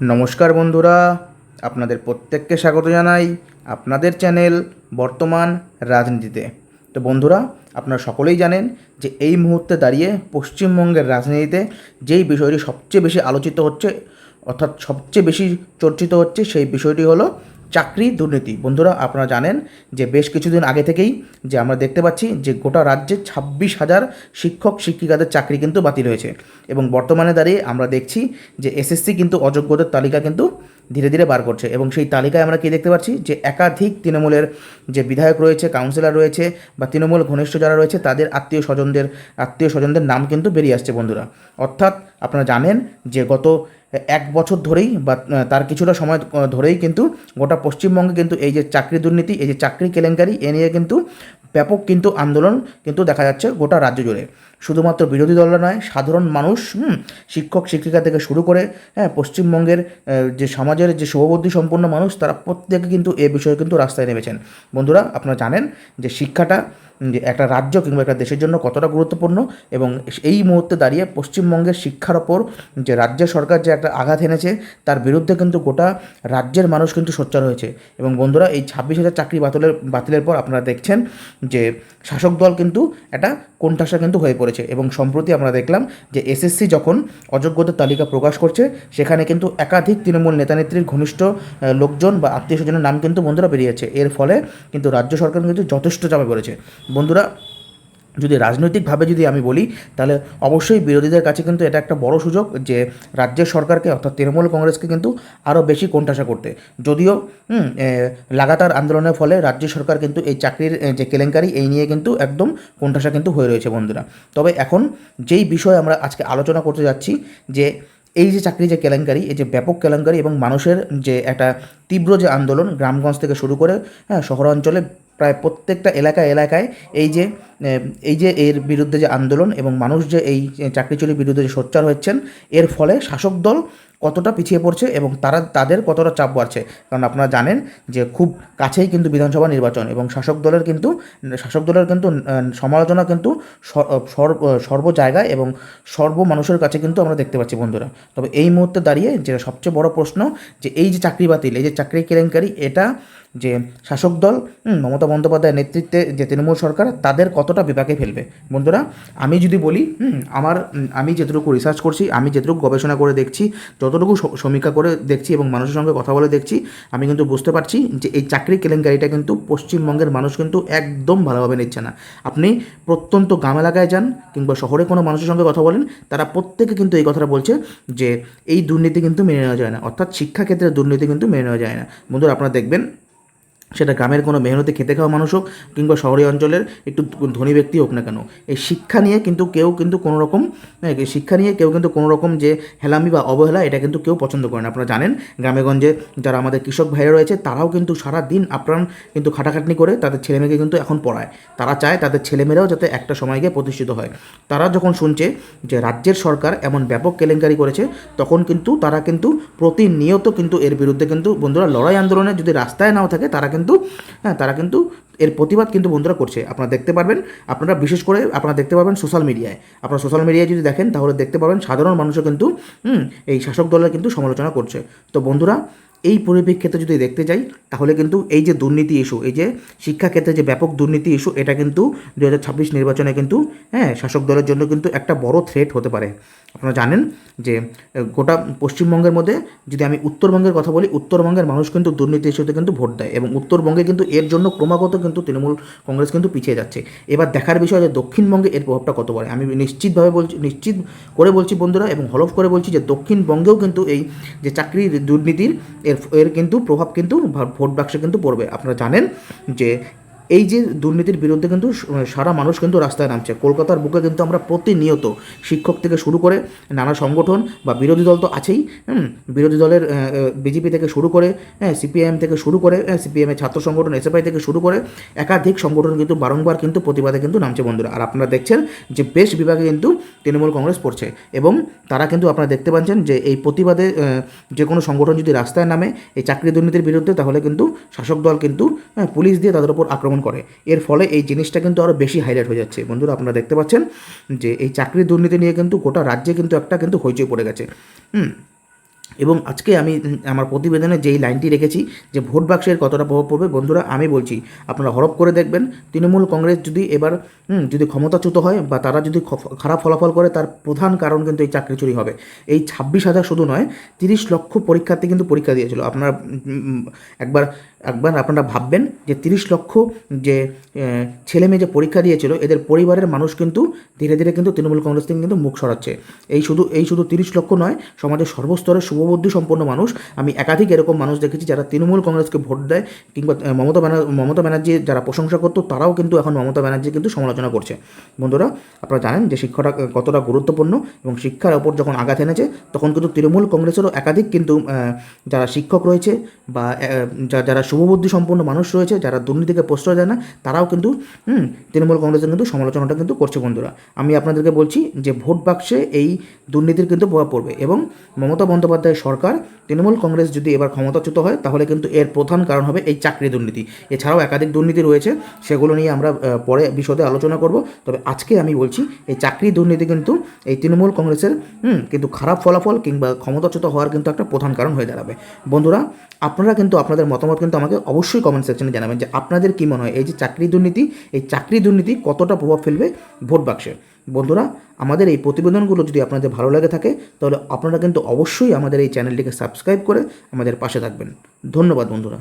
নমস্কার বন্ধুরা, আপনাদের প্রত্যেককে স্বাগত জানাই আপনাদের চ্যানেল বর্তমান রাজনীতিতে। তো বন্ধুরা, আপনারা সকলেই জানেন যে এই মুহূর্তে দাঁড়িয়ে পশ্চিমবঙ্গের রাজনীতিতে যেই বিষয়টি সবচেয়ে বেশি আলোচিত হচ্ছে, অর্থাৎ সবচেয়ে বেশি চর্চিত হচ্ছে সেই বিষয়টি হলো চাকরি দুর্নীতি। বন্ধুরা, আপনারা জানেন যে বেশ কিছুদিন আগে থেকেই যে আমরা দেখতে পাচ্ছি যে গোটা রাজ্যে ছাব্বিশ হাজার শিক্ষক, শিক্ষিকাদের চাকরি কিন্তু বাতিল হয়েছে। এবং বর্তমানে দাঁড়িয়ে আমরা দেখছি যে এসএসসি কিন্তু অযোগ্যদের তালিকা কিন্তু ধীরে ধীরে বার করছে এবং সেই তালিকায় আমরা কি দেখতে পাচ্ছি? যে একাধিক তৃণমূলের যে বিধায়ক রয়েছে কাউন্সিলর রয়েছে বা তৃণমূল ঘনিষ্ঠ যারা রয়েছে, তাদের আত্মীয় স্বজনদের আত্মীয় স্বজনদের নাম কিন্তু বেরিয়ে আসছে বন্ধুরা। অর্থাৎ আপনারা জানেন যে গত এক বছর ধরেই বা তার কিছুটা সময় ধরেই কিন্তু গোটা পশ্চিমবঙ্গে কিন্তু এই যে চাকরি দুর্নীতি, এই যে চাকরি কেলেঙ্কারি, এ নিয়ে কিন্তু ব্যাপক কিন্তু আন্দোলন কিন্তু দেখা যাচ্ছে গোটা রাজ্য জুড়ে। শুধুমাত্র বিরোধী দলরা নয়, সাধারণ মানুষ শিক্ষক, শিক্ষিকা থেকে শুরু করে হ্যাঁ পশ্চিমবঙ্গের যে সমাজের যে শুভবুদ্ধি সম্পন্ন মানুষ, তারা প্রত্যেকে কিন্তু এ বিষয়ে কিন্তু রাস্তায় নেমেছেন। বন্ধুরা, আপনারা জানেন যে শিক্ষাটা, যে একটা রাজ্য কিংবা একটা দেশের জন্য কতটা গুরুত্বপূর্ণ এবং এই মুহূর্তে দাঁড়িয়ে পশ্চিমবঙ্গের শিক্ষার ওপর যে রাজ্য সরকার যে একটা আঘাত এনেছে, তার বিরুদ্ধে কিন্তু গোটা রাজ্যের মানুষ কিন্তু সোচ্চার হয়েছে। এবং বন্ধুরা, এই ছাব্বিশ হাজার চাকরি বাতিলের বাতিলের পর আপনারা দেখছেন যে শাসক দল কিন্তু এটা কোণঠাসা কিন্তু হয়ে পড়েছে এবং সম্প্রতি আমরা দেখলাম যে এসএসসি যখন অযোগ্যতার তালিকা প্রকাশ করছে, সেখানে কিন্তু একাধিক তৃণমূল নেতানেত্রীর ঘনিষ্ঠ লোকজন বা আত্মীয় স্বজনের নাম কিন্তু বন্ধুরা বেরিয়েছে। এর ফলে কিন্তু রাজ্য সরকার কিন্তু যথেষ্ট চাপে পড়েছে। বন্ধুরা যদি রাজনৈতিকভাবে যদি আমি বলি, তাহলে অবশ্যই বিরোধীদের কাছে কিন্তু এটা একটা বড় সুযোগ যে রাজ্যের সরকারকে, অর্থাৎ তৃণমূল কংগ্রেসকে কিন্তু আরও বেশি কোণঠাসা করতে। যদিও লাগাতার আন্দোলনের ফলে রাজ্য সরকার কিন্তু এই চাকরির যে কেলেঙ্কারি, এই নিয়ে কিন্তু একদম কোণঠাসা কিন্তু হয়ে রয়েছে বন্ধুরা। তবে এখন যেই বিষয় আমরা আজকে আলোচনা করতে যাচ্ছি, যে এই যে চাকরি যে কেলেঙ্কারি, এই যে ব্যাপক কেলেঙ্কারি এবং মানুষের যে একটা তীব্র যে আন্দোলন গ্রামগঞ্জ থেকে শুরু করে হ্যাঁ শহরাঞ্চলে প্রায় প্রত্যেকটা এলাকায় এলাকায় এই যে এই যে এর বিরুদ্ধে যে আন্দোলন এবং মানুষ যে এই চাকরিচুরির বিরুদ্ধে যে সোচ্চার হচ্ছেন এর ফলে শাসক দল কতটা পিছিয়ে পড়ছে এবং তারা, তাদের কতটা চাপ বাড়ছে। কারণ আপনারা জানেন যে খুব কাছেই কিন্তু বিধানসভা নির্বাচন এবং শাসক দলের কিন্তু, শাসক দলের কিন্তু সমালোচনা কিন্তু সর্ব জায়গায় এবং সর্ব মানুষের কাছে কিন্তু আমরা দেখতে পাচ্ছি বন্ধুরা। তবে এই মুহূর্তে দাঁড়িয়ে যেটা সবচেয়ে বড় প্রশ্ন যে এই যে চাকরি বাতিল, এই যে চাকরি কেলেঙ্কারি, এটা যে শাসক দল মমতা বন্দ্যোপাধ্যায়ের নেতৃত্বে যে তৃণমূল সরকার, তাদের কতটা বিপাকে ফেলবে? বন্ধুরা, আমি যদি বলি আমার, আমি যেটুকু রিসার্চ করছি, আমি যেটুকু গবেষণা করে দেখছি যতটুকু সমীক্ষা করে দেখছি এবং মানুষের সঙ্গে কথা বলে দেখছি, আমি কিন্তু বুঝতে পারছি যে এই চাকরি কেলেঙ্কারিটা কিন্তু পশ্চিমবঙ্গের মানুষ কিন্তু একদম ভালোভাবে নিচ্ছে না। আপনি প্রত্যন্ত গ্রাম এলাকায় যান কিংবা শহরে কোনো মানুষের সঙ্গে কথা বলেন, তারা প্রত্যেকে কিন্তু এই কথাটা বলছে যে এই দুর্নীতি কিন্তু মেনে নেওয়া যায় না। অর্থাৎ শিক্ষাক্ষেত্রে দুর্নীতি কিন্তু মেনে নেওয়া যায় না। বন্ধুরা, আপনারা দেখবেন সেটা গ্রামের কোনো মেহনতে খেতে খাওয়া মানুষ হোক কিংবা শহরী অঞ্চলের একটু ধনী ব্যক্তি হোক না কেন। এই শিক্ষা নিয়ে কিন্তু কেউ কিন্তু কোনো রকম হ্যাঁ, শিক্ষা নিয়ে কেউ কিন্তু কোনো রকম যে হেলামি বা অবহেলা এটা কিন্তু কেউ পছন্দ করে না। আপনারা জানেন গ্রামেগঞ্জে যারা আমাদের কৃষক ভাইরা রয়েছে তারাও কিন্তু সারা দিন আপ্রাণ কিন্তু খাটাখাটনি করে তাদের ছেলেমেয়েকে কিন্তু এখন পড়ায়। তারা চায় তাদের ছেলেমেয়েরাও যাতে একটা সময় গিয়ে প্রতিষ্ঠিত হয়। তারা যখন শুনছে যে রাজ্যের সরকার এমন ব্যাপক কেলেঙ্কারি করেছে তখন কিন্তু তারা কিন্তু প্রতিনিয়ত কিন্তু এর বিরুদ্ধে কিন্তু বন্ধুরা লড়াই আন্দোলনে যদি রাস্তায় নাও থাকে তারা কিন্তু হ্যাঁ তারা কিন্তু এর প্রতিবাদ কিন্তু বন্ধুরা করছে। আপনারা দেখতে পারবেন, আপনারা বিশেষ করে আপনারা দেখতে পাবেন সোশ্যাল মিডিয়ায় আপনারা সোশ্যাল মিডিয়ায় যদি দেখেন, তাহলে দেখতে পাবেন সাধারণ মানুষও কিন্তু এই শাসক দলের কিন্তু সমালোচনা করছে। তো বন্ধুরা এই পরিপ্রেক্ষিতে যদি দেখতে যাই, তাহলে কিন্তু এই যে দুর্নীতি ইস্যু এই যে শিক্ষাক্ষেত্রে যে ব্যাপক দুর্নীতি ইস্যু এটা কিন্তু দু হাজার ছাব্বিশ নির্বাচনে কিন্তু হ্যাঁ শাসক দলের জন্য কিন্তু একটা বড় থ্রেট হতে পারে। আপনারা জানেন যে, গোটা পশ্চিমবঙ্গের মধ্যে যদি আমি উত্তরবঙ্গের কথা বলি, উত্তরবঙ্গের মানুষ কিন্তু দুর্নীতি ইস্যুতে কিন্তু ভোট দেয় এবং উত্তরবঙ্গে কিন্তু এর জন্য ক্রমাগত কিন্তু তৃণমূল কংগ্রেস কিন্তু পিছিয়ে যাচ্ছে। এবার দেখার বিষয় যে দক্ষিণবঙ্গে এর প্রভাবটা কত পড়ে? আমি নিশ্চিতভাবে বলছি, নিশ্চিত করে বলছি বন্ধুরা এবং হলফ করে বলছি যে দক্ষিণবঙ্গেও কিন্তু এই যে চাকরির দুর্নীতির এর এর কিন্তু প্রভাব কিন্তু ভোট বাক্সে কিন্তু পড়বে। আপনারা জানেন যে এই যে দুর্নীতির বিরুদ্ধে কিন্তু সারা মানুষ কিন্তু রাস্তায় নামছে। কলকাতার বুকে কিন্তু আমরা প্রতিনিয়ত শিক্ষক থেকে শুরু করে নানা সংগঠন বা বিরোধী দল তো আছেই বিরোধী দলের বিজেপি থেকে শুরু করে হ্যাঁ সিপিআইএম থেকে শুরু করে সিপিএমের ছাত্র সংগঠন এসএফআই থেকে শুরু করে একাধিক সংগঠন কিন্তু বারংবার কিন্তু প্রতিবাদে কিন্তু নামছে বন্ধুরা। আর আপনারা দেখছেন যে বেশ বিভাগে কিন্তু তৃণমূল কংগ্রেস পড়ছে এবং তারা কিন্তু আপনারা দেখতে পাচ্ছেন যে এই প্রতিবাদে যে কোনো সংগঠন যদি রাস্তায় নামে এই চাকরি দুর্নীতির বিরুদ্ধে তাহলে কিন্তু শাসক দল কিন্তু হ্যাঁ, পুলিশ দিয়ে তাদের উপর আক্রমণ করে। এর ফলে এই জিনিসটা কিন্তু আরও বেশি হাইলাইট হয়ে যাচ্ছে। বন্ধুরা, আপনারা দেখতে পাচ্ছেন যে এই চাকরি দুর্নীতি নিয়ে কিন্তু গোটা রাজ্যে কিন্তু একটা কিন্তু হইচই পড়ে গেছে। হুম? এবং আজকে আমি আমার প্রতিবেদনে যেই লাইনটি রেখেছি যে ভোট বাক্সের কতটা প্রভাব পড়বে, বন্ধুরা, আমি বলছি, আপনারা হরপ করে দেখবেন, তৃণমূল কংগ্রেস যদি এবার যদি ক্ষমতাচ্যুত হয় বা তারা যদি খারাপ ফলাফল করে, তার প্রধান কারণ কিন্তু এই চাকরি চুরি হবে। এই ছাব্বিশ হাজার শুধু নয়, তিরিশ লক্ষ পরীক্ষার্থী কিন্তু পরীক্ষা দিয়েছিল। আপনারা একবার একবার আপনারা ভাববেন যে তিরিশ লক্ষ যে ছেলে মেয়ে যে পরীক্ষা দিয়েছিল, এদের পরিবারের মানুষ কিন্তু ধীরে ধীরে কিন্তু তৃণমূল কংগ্রেস থেকে কিন্তু মুখ সরাচ্ছে। এই শুধু এই শুধু তিরিশ লক্ষ নয়, সমাজের সর্বস্তরের শুভবুদ্ধি সম্পন্ন মানুষ। আমি একাধিক এরকম মানুষ দেখেছি যারা তৃণমূল কংগ্রেসকে ভোট দেয়, কিংবা মমতা ব্যানার, মমতা ব্যানার্জি যারা প্রশংসা করতো, তারাও কিন্তু এখন মমতা ব্যানার্জি কিন্তু সমালোচনা করছে। বন্ধুরা, আপনারা জানেন যে শিক্ষাটা কতটা গুরুত্বপূর্ণ এবং শিক্ষার ওপর যখন আঘাত এনেছে, তখন কিন্তু তৃণমূল কংগ্রেসেরও একাধিক কিন্তু যারা শিক্ষক রয়েছে বা যারা শুভবুদ্ধি সম্পন্ন মানুষ রয়েছে, যারা দুর্নীতিকে প্রশ্রয় দেয় না, তারাও কিন্তু তৃণমূল কংগ্রেসের কিন্তু সমালোচনাটা কিন্তু করছে বন্ধুরা। আমি আপনাদেরকে বলছি যে ভোট বাক্সে এই দুর্নীতির কিন্তু প্রভাব পড়বে এবং মমতা বন্দ্যোপাধ্যায়ের সরকার, তৃণমূল কংগ্রেস যদি এবার ক্ষমতাচ্যুত হয়, তাহলে কিন্তু এর প্রধান কারণ হবে এই চাকরি দুর্নীতি। এছাড়াও একাধিক দুর্নীতি রয়েছে, সেগুলো নিয়ে আমরা পরে বিশদে আলোচনা করব। তবে আজকে আমি বলছি, এই চাকরি দুর্নীতি কিন্তু এই তৃণমূল কংগ্রেসের কিন্তু খারাপ ফলাফল কিংবা ক্ষমতাচ্যুত হওয়ার কিন্তু একটা প্রধান কারণ হয়ে দাঁড়াবে। বন্ধুরা, আপনারা কিন্তু আপনাদের মতামত কিন্তু আমাকে অবশ্যই কমেন্ট সেকশনে জানাবেন যে আপনাদের কী মনে হয়, এই যে চাকরি দুর্নীতি, এই চাকরি দুর্নীতি কতটা প্রভাব ফেলবে ভোট বাক্সে? বন্ধুরা, আমাদের এই প্রতিবেদনগুলো যদি আপনাদের ভালো লাগে থাকে, তাহলে আপনারা কিন্তু অবশ্যই আমাদের এই চ্যানেলটিকে সাবস্ক্রাইব করে আমাদের পাশে থাকবেন। ধন্যবাদ, বন্ধুরা।